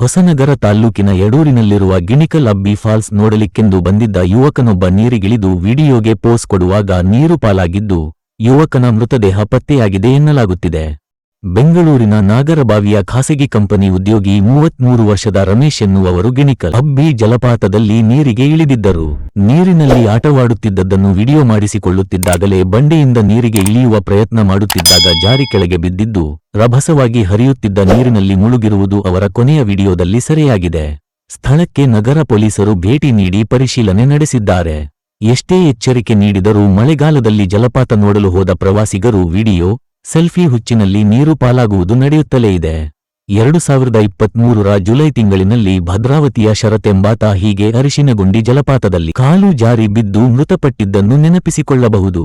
ಹೊಸನಗರ ತಾಲ್ಲೂಕಿನ ಯಡೂರಿನಲ್ಲಿರುವ ಗಿಣಿಕಲ್ ಅಬ್ಬಿ ಫಾಲ್ಸ್ ನೋಡಲಿಕ್ಕೆಂದು ಬಂದಿದ್ದ ಯುವಕನೊಬ್ಬ ನೀರಿಗಿಳಿದು ವಿಡಿಯೋಗೆ ಪೋಸ್ ಕೊಡುವಾಗ ನೀರು ಪಾಲಾಗಿದ್ದು, ಯುವಕನ ಮೃತದೇಹ ಪತ್ತೆಯಾಗಿದೆ ಎನ್ನಲಾಗುತ್ತಿದೆ. ಬೆಂಗಳೂರಿನ ನಾಗರಬಾವಿಯ ಖಾಸಗಿ ಕಂಪನಿ ಉದ್ಯೋಗಿ ಮೂವತ್ಮೂರು ವರ್ಷದ ರಮೇಶ್ ಎನ್ನುವವರು ಗಿಣಿಕಲ್. ಹಬ್ಬಿ ಜಲಪಾತದಲ್ಲಿ ನೀರಿಗೆ ಇಳಿದಿದ್ದರು. ನೀರಿನಲ್ಲಿ ಆಟವಾಡುತ್ತಿದ್ದದ್ದನ್ನು ವಿಡಿಯೋ ಮಾಡಿಸಿಕೊಳ್ಳುತ್ತಿದ್ದಾಗಲೇ ಬಂಡೆಯಿಂದ ನೀರಿಗೆ ಇಳಿಯುವ ಪ್ರಯತ್ನ ಮಾಡುತ್ತಿದ್ದಾಗ ಜಾರಿ ಕೆಳಗೆ ಬಿದ್ದಿದ್ದು, ರಭಸವಾಗಿ ಹರಿಯುತ್ತಿದ್ದ ನೀರಿನಲ್ಲಿ ಮುಳುಗಿರುವುದು ಅವರ ಕೊನೆಯ ವಿಡಿಯೋದಲ್ಲಿ ಸೆರೆಯಾಗಿದೆ. ಸ್ಥಳಕ್ಕೆ ನಗರ ಪೊಲೀಸರು ಭೇಟಿ ನೀಡಿ ಪರಿಶೀಲನೆ ನಡೆಸಿದ್ದಾರೆ. ಎಷ್ಟೇ ಎಚ್ಚರಿಕೆ ನೀಡಿದರೂ ಮಳೆಗಾಲದಲ್ಲಿ ಜಲಪಾತ ನೋಡಲು ಹೋದ ಪ್ರವಾಸಿಗರು ವಿಡಿಯೋ ಸೆಲ್ಫಿ ಹುಚ್ಚಿನಲ್ಲಿ ನೀರು ಪಾಲಾಗುವುದು ನಡೆಯುತ್ತಲೇ ಇದೆ. ಎರಡು ಸಾವಿರದ ಇಪ್ಪತ್ಮೂರರ ಜುಲೈ ತಿಂಗಳಿನಲ್ಲಿ ಭದ್ರಾವತಿಯ ಶರತೆಂಬಾತ ಹೀಗೆ ಅರಿಶಿನಗುಂಡಿ ಜಲಪಾತದಲ್ಲಿ ಕಾಲು ಜಾರಿ ಬಿದ್ದು ಮೃತಪಟ್ಟಿದ್ದನ್ನು ನೆನಪಿಸಿಕೊಳ್ಳಬಹುದು.